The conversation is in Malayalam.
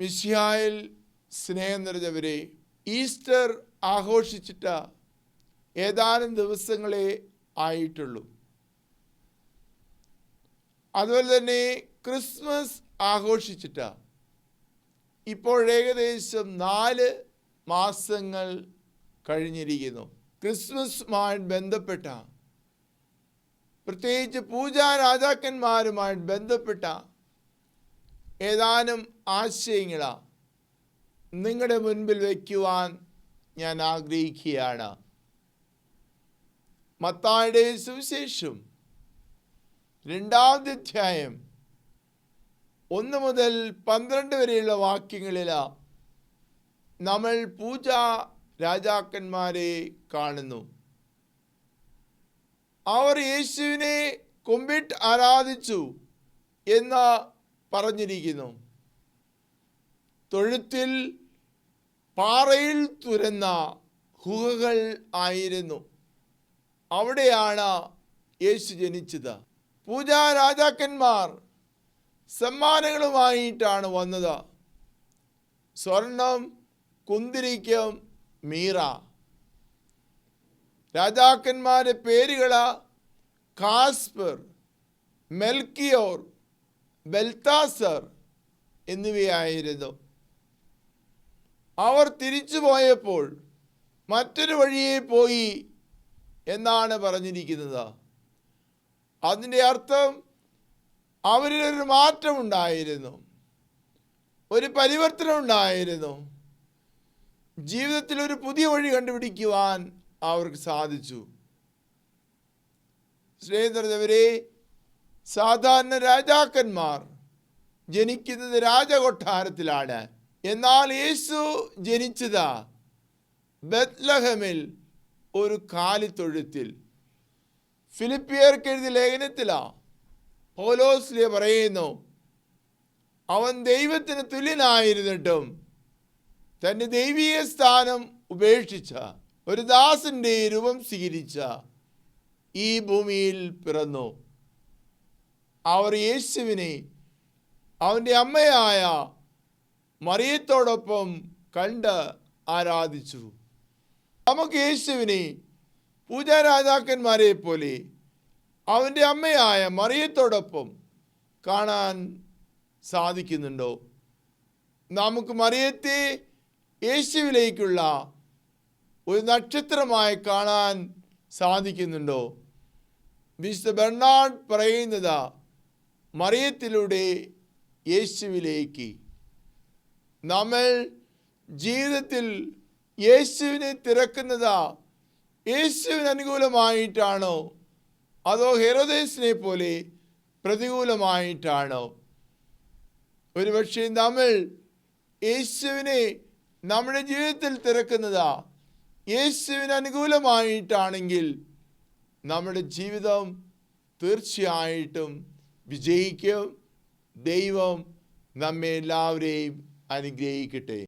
മിശിഹായിൽ സ്നേഹം നിറഞ്ഞവരെ ഈസ്റ്റർ ആഘോഷിച്ചിട്ട് ഏതാനും ദിവസങ്ങളെ ആയിട്ടുള്ളൂ. അതുപോലെ തന്നെ ക്രിസ്മസ് ആഘോഷിച്ചിട്ട് ഇപ്പോൾ ഏകദേശം നാല് മാസങ്ങൾ കഴിഞ്ഞിരിക്കുന്നു. ക്രിസ്മസുമായി ബന്ധപ്പെട്ട പ്രത്യേകിച്ച് പൂജാ രാജാക്കന്മാരുമായി ബന്ധപ്പെട്ട ഏതാനും ആശയങ്ങളാണ് നിങ്ങളുടെ മുൻപിൽ വയ്ക്കുവാൻ ഞാൻ ആഗ്രഹിക്കുകയാണ്. മത്തായുടെ സുവിശേഷം രണ്ടാമത്തെ അധ്യായം ഒന്ന് മുതൽ പന്ത്രണ്ട് വരെയുള്ള വാക്യങ്ങളിൽ നമ്മൾ പൂജ രാജാക്കന്മാരെ കാണുന്നു. അവർ യേശുവിനെ കൊമ്പിട്ട് ആരാധിച്ചു എന്ന് പറഞ്ഞിരിക്കുന്നു. തൊഴുത്തിൽ പാറയിൽ തുരന്ന ഗുഹകൾ ആയിരുന്നു. അവിടെയാണ് യേശു ജനിച്ചത്. പൂജാ രാജാക്കന്മാർ സമ്മാനങ്ങളുമായിട്ടാണ് വന്നത്. സ്വർണം കുന്തിരിക്കം മീറ. രാജാക്കന്മാരുടെ പേരുകൾ കാസ്പർ മെൽക്കിയോർ ബെൽത്താസർ എന്നിവയായിരുന്നു. അവർ തിരിച്ചു പോയപ്പോൾ മറ്റൊരു വഴിയെ പോയി എന്നാണ് പറഞ്ഞിരിക്കുന്നത്. അതിന്റെ അർത്ഥം അവരിലൊരു മാറ്റമുണ്ടായിരുന്നു ഒരു പരിവർത്തനം ഉണ്ടായിരുന്നു. ജീവിതത്തിൽ ഒരു പുതിയ വഴി കണ്ടുപിടിക്കുവാൻ അവർക്ക് സാധിച്ചു. സ്നേഹിതരവരെ സാധാരണ രാജാക്കന്മാർ ജനിക്കുന്നത് രാജകൊട്ടാരത്തിലാണ്. എന്നാൽ യേശു ജനിച്ചത് ബത്ലഹമിൽ ഒരു കാലിത്തൊഴുത്തിൽ. ഫിലിപ്പിയർക്ക് എഴുതിയ ലേഖനത്തിലാ പൗലോസ്ലിയ പറയുന്നു അവൻ ദൈവത്തിന് തുല്യനായിരുന്നിട്ടും തന്റെ ദൈവീയ സ്ഥാനം ഉപേക്ഷിച്ച ഒരു ദാസിന്റെ രൂപം സ്വീകരിച്ച ഈ ഭൂമിയിൽ പിറന്നു. അവർ യേശുവിനെ അവന്റെ അമ്മയായ മറിയത്തോടൊപ്പം കണ്ട് ആരാധിച്ചു. നമുക്ക് യേശുവിനെ പൂജാരാജാക്കന്മാരെ പോലെ അവന്റെ അമ്മയായ മറിയത്തോടൊപ്പം കാണാൻ സാധിക്കുന്നുണ്ടോ? നമുക്ക് മറിയത്തെ യേശുവിലേക്കുള്ള ഒരു നക്ഷത്രമായി കാണാൻ സാധിക്കുന്നുണ്ടോ? വിശുദ്ധ ബെർണാഡ് പറയുന്നത് മറിയത്തിലൂടെ യേശുവിലേക്ക്. നമ്മൾ ജീവിതത്തിൽ യേശുവിനെ തിരക്കുന്നതാ. യേശുവിന് അനുകൂലമായിട്ടാണോ? അതോ ഹെറോദേസിനെ പോലെ പ്രതികൂലമായിട്ടാണോ? ഒരുപക്ഷെ നമ്മൾ യേശുവിനെ നമ്മുടെ ജീവിതത്തിൽ തിരക്കുന്നതാ. യേശുവിന് അനുകൂലമായിട്ടാണെങ്കിൽ നമ്മുടെ ജീവിതം തീർച്ചയായിട്ടും വിജയിക്കും. ദൈവം നമ്മെ എല്ലാവരെയും അനുഗ്രഹിക്കട്ടെ.